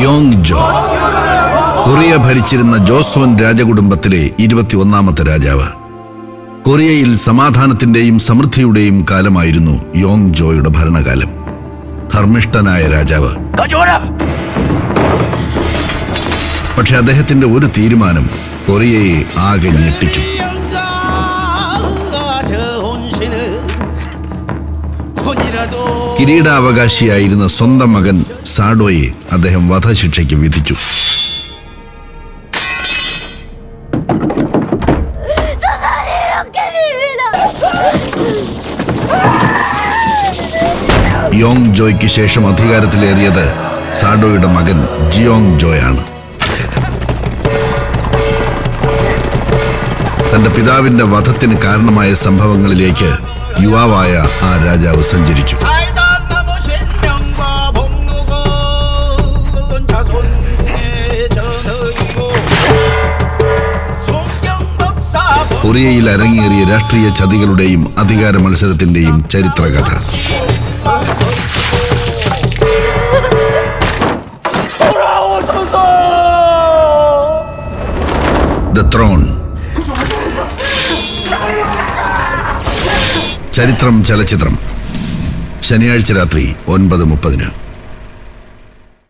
Yong ജോ Korea ഭരിച്ചിരുന്ന ജോസോൻ രാജകുടുംബത്തിലെ ഇരുപത്തിയൊന്നാമത്തെ രാജാവ്. കൊറിയയിൽ സമാധാനത്തിന്റെയും സമൃദ്ധിയുടെയും കാലമായിരുന്നു യോങ് ജോയുടെ ഭരണകാലം. ധർമ്മിഷ്ഠനായ രാജാവ്. പക്ഷെ അദ്ദേഹത്തിന്റെ ഒരു തീരുമാനം കൊറിയയെ ആകെ ഞെട്ടിച്ചു. കിരീടാവകാശിയായിരുന്ന സ്വന്തം മകൻ സാഡോയെ അദ്ദേഹം വധശിക്ഷയ്ക്ക് വിധിച്ചു. യോങ് ജോയ്ക്ക് ശേഷം അധികാരത്തിലേറിയത് സാഡോയുടെ മകൻ ജിയോങ് ജോയാണ്. തന്റെ പിതാവിന്റെ വധത്തിന് കാരണമായ സംഭവങ്ങളിലേക്ക് യുവാവായ ആ രാജാവ് സഞ്ചരിച്ചു. കൊറിയയിൽ അരങ്ങേറിയ രാഷ്ട്രീയ ചതികളുടെയും അധികാര മത്സരത്തിന്റെയും ചരിത്രകഥ. The Throne. ചരിത്രം ചലച്ചിത്രം. ശനിയാഴ്ച രാത്രി ഒൻപത് മുപ്പതിന്.